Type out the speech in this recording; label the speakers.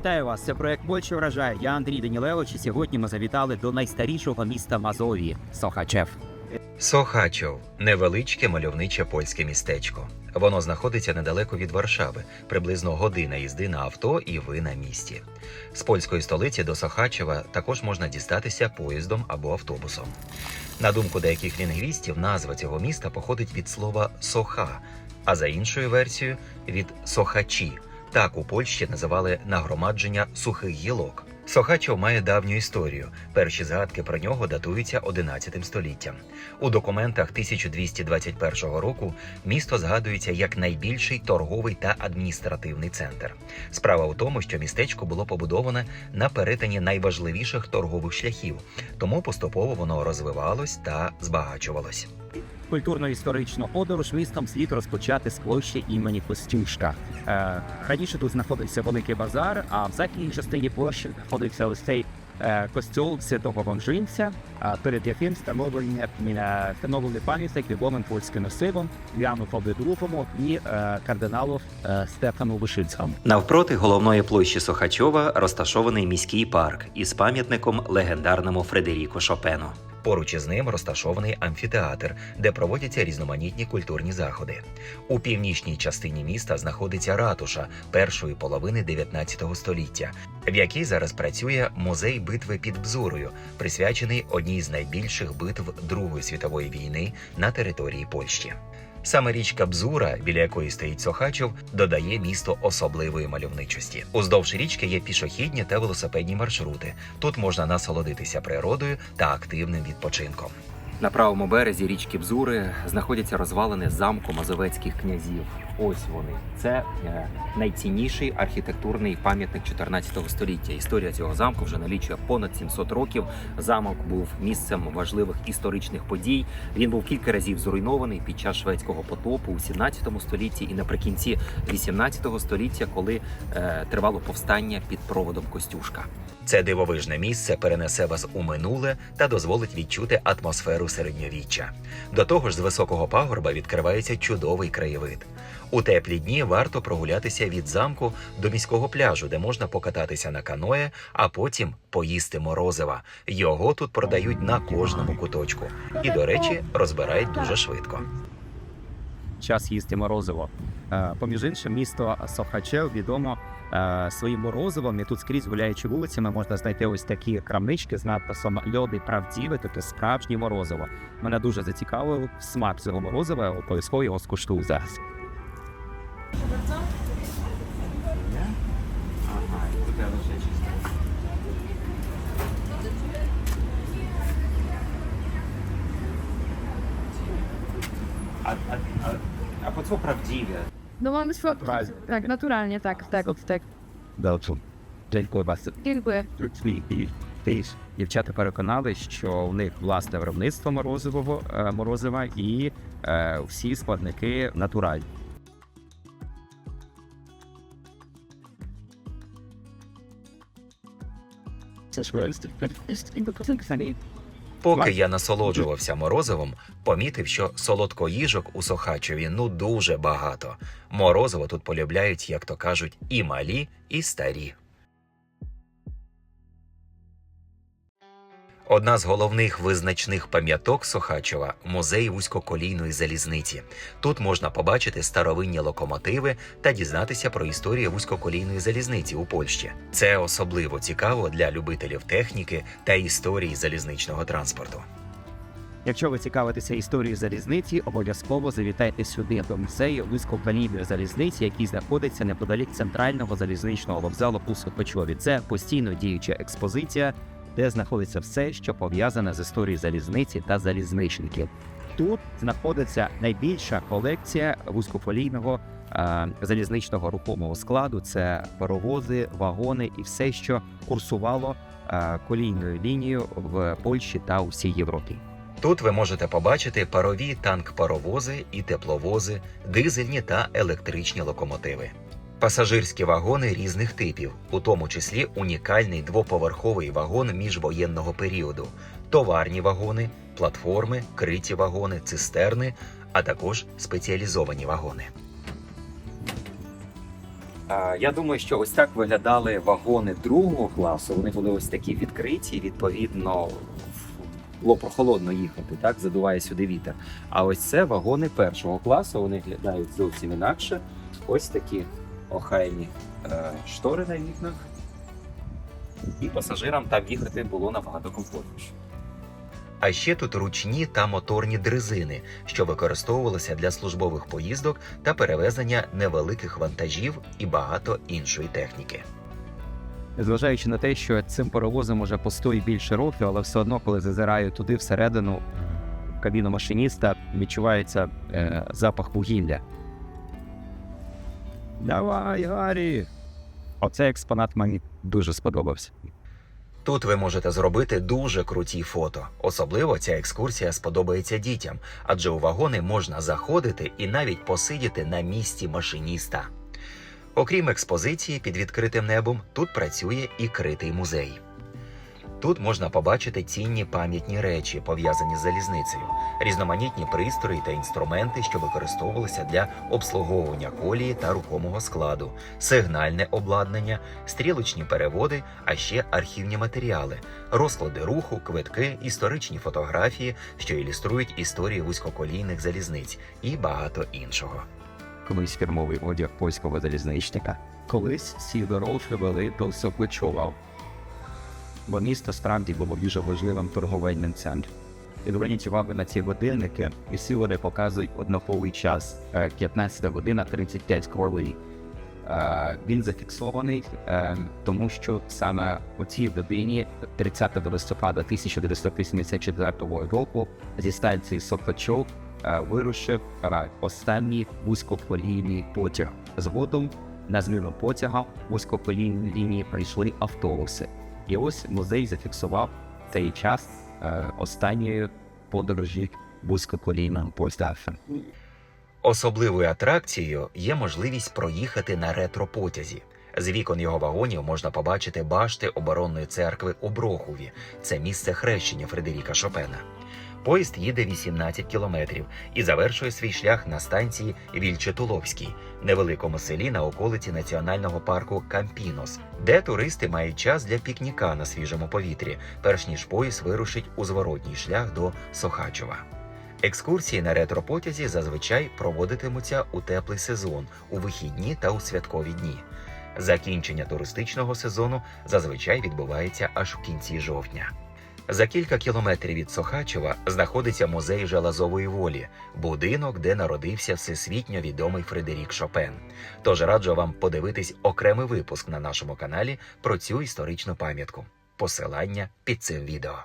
Speaker 1: Вітаю вас! Це проект Польща вражає. Я Андрій Данілевич. І сьогодні ми завітали до найстарішого міста Мазовії Сохачев.
Speaker 2: Сохачов невеличке мальовниче польське містечко. Воно знаходиться недалеко від Варшави, приблизно година їзди на авто, і ви на місці. З польської столиці до Сохачева також можна дістатися поїздом або автобусом. На думку деяких лінгвістів, назва цього міста походить від слова соха, а за іншою версією від сохачі. Так у Польщі називали нагромадження сухих гілок. Сохачов має давню історію. Перші згадки про нього датуються 11 століттям. У документах 1221 року місто згадується як найбільший торговий та адміністративний центр. Справа у тому, що містечко було побудоване на перетині найважливіших торгових шляхів, тому поступово воно розвивалось та збагачувалось.
Speaker 1: Культурно-історичну подорож містом слід розпочати з площі імені Костюшка. Е, раніше тут знаходився великий базар, а в західній частині площі знаходився ось цей е, костюл святого Вонжинця, перед яким встановлені е, встановлений пам'ятник відомим польським носивом Яну Павлу II і е, кардиналу Стефану Вишинському.
Speaker 2: Навпроти головної площі Сохачова розташований міський парк із пам'ятником легендарному Фредеріку Шопену. Поруч із ним розташований амфітеатр, де проводяться різноманітні культурні заходи. У північній частині міста знаходиться ратуша першої половини 19 століття, в якій зараз працює музей битви під Бзурою, присвячений одній з найбільших битв Другої світової війни на території Польщі. Саме річка Бзура, біля якої стоїть Сохачів, додає місто особливої мальовничості. Уздовж річки є пішохідні та велосипедні маршрути. Тут можна насолодитися природою та активним відпочинком.
Speaker 3: На правому березі річки Бзури знаходяться розвалини замку мазовецьких князів. Ось вони. Це е, найцінніший архітектурний пам'ятник 14 століття. Історія цього замку вже налічує понад 700 років. Замок був місцем важливих історичних подій. Він був кілька разів зруйнований під час шведського потопу у 17 столітті і наприкінці 18 століття, коли е, тривало повстання під проводом Костюшка.
Speaker 2: Це дивовижне місце перенесе вас у минуле та дозволить відчути атмосферу середньовіччя. До того ж, з високого пагорба відкривається чудовий краєвид. У теплі дні варто прогулятися від замку до міського пляжу, де можна покататися на каное, а потім поїсти морозива. Його тут продають на кожному куточку. І, до речі, розбирають дуже швидко.
Speaker 1: час їсти морозиво. Е, Поміж іншим, місто Сохачев відомо е, своїм морозивом. І тут скрізь гуляючи вулицями можна знайти ось такі крамнички з надписом Льоди правдіве, тобто справжнє морозиво. Мене дуже зацікавив смак цього морозива. Обов'язково його скуштую зараз. А, а, а, а по co prawdziwie?
Speaker 4: No mamy swój.
Speaker 1: Naturalnie.
Speaker 4: Tak, naturalnie, tak, tak, tak.
Speaker 1: Dobrze. Дякую вас.
Speaker 4: Dziękuję.
Speaker 1: Дівчата переконали, що у них власне виробництво морозивого е, морозива і е, всі складники натуральні.
Speaker 2: Поки я насолоджувався морозивом, помітив, що солодкоїжок у Сохачеві ну дуже багато. Морозиво тут полюбляють, як то кажуть, і малі, і старі. Одна з головних визначних пам'яток Сохачева музей вузькоколійної залізниці. Тут можна побачити старовинні локомотиви та дізнатися про історію вузькоколійної залізниці у Польщі. Це особливо цікаво для любителів техніки та історії залізничного транспорту.
Speaker 1: Якщо ви цікавитеся історією залізниці, обов'язково завітайте сюди до музею вузькоколійної залізниці, який знаходиться неподалік центрального залізничного вокзалу у Сухачові. Це постійно діюча експозиція, де знаходиться все, що пов'язане з історією залізниці та залізничників. Тут знаходиться найбільша колекція вузькоколійного е, залізничного рухомого складу. Це паровози, вагони і все, що курсувало е, колійною лінією в Польщі та усій Європі.
Speaker 2: Тут ви можете побачити парові танк-паровози і тепловози, дизельні та електричні локомотиви. Пасажирські вагони різних типів, у тому числі унікальний двоповерховий вагон міжвоєнного періоду, товарні вагони, платформи, криті вагони, цистерни, а також спеціалізовані вагони.
Speaker 3: Я думаю, що ось так виглядали вагони другого класу. Вони були ось такі відкриті. Відповідно, було прохолодно їхати, так задуває сюди вітер. А ось це вагони першого класу. Вони виглядають зовсім інакше. Ось такі охайні е, штори на вікнах. І пасажирам там їхати було набагато комфортніше.
Speaker 2: А ще тут ручні та моторні дрезини, що використовувалися для службових поїздок та перевезення невеликих вантажів і багато іншої техніки.
Speaker 1: Зважаючи на те, що цим паровозом уже постої більше років, але все одно, коли зазираю туди всередину в кабіну машиніста, відчувається е, запах вугілля. Давай, Гаррі! Оцей експонат мені дуже сподобався.
Speaker 2: Тут ви можете зробити дуже круті фото. Особливо ця екскурсія сподобається дітям, адже у вагони можна заходити і навіть посидіти на місці машиніста. Окрім експозиції під відкритим небом, тут працює і критий музей. Тут можна побачити цінні пам'ятні речі, пов'язані з залізницею, різноманітні пристрої та інструменти, що використовувалися для обслуговування колії та рухомого складу, сигнальне обладнання, стрілочні переводи, а ще архівні матеріали, розклади руху, квитки, історичні фотографії, що ілюструють історії вузькоколійних залізниць і багато іншого.
Speaker 1: Колись фірмовий одяг польського залізничника. Колись дорожки вели до Сокличова. Бо місто справді було дуже важливим торговельним центром. Зверніть увагу на ці годинники, і всі показують однаковий час е, 15 година 35 хвилин. Е, Він зафіксований, е, тому що саме у цій годині, 30 листопада 1984 року, зі станції Сокачов е, вирушив е, останній вузькоколійний потяг. Згодом на зміну потяга вузькоколійні лінії прийшли автобуси. І ось музей зафіксував цей час е, останньої подорожі вузькоколійним потягом.
Speaker 2: Особливою атракцією є можливість проїхати на ретро-потязі. З вікон його вагонів можна побачити башти оборонної церкви у Брохові. Це місце хрещення Фредеріка Шопена. Поїзд їде 18 кілометрів і завершує свій шлях на станції Вільчетуловській, невеликому селі на околиці національного парку Кампінос, де туристи мають час для пікніка на свіжому повітрі, перш ніж поїзд вирушить у зворотній шлях до Сохачова. Екскурсії на ретропотязі зазвичай проводитимуться у теплий сезон, у вихідні та у святкові дні. Закінчення туристичного сезону зазвичай відбувається аж в кінці жовтня. За кілька кілометрів від Сохачева знаходиться музей Железової волі, будинок, де народився всесвітньо відомий Фредерік Шопен. Тож раджу вам подивитись окремий випуск на нашому каналі про цю історичну пам'ятку. Посилання під цим відео.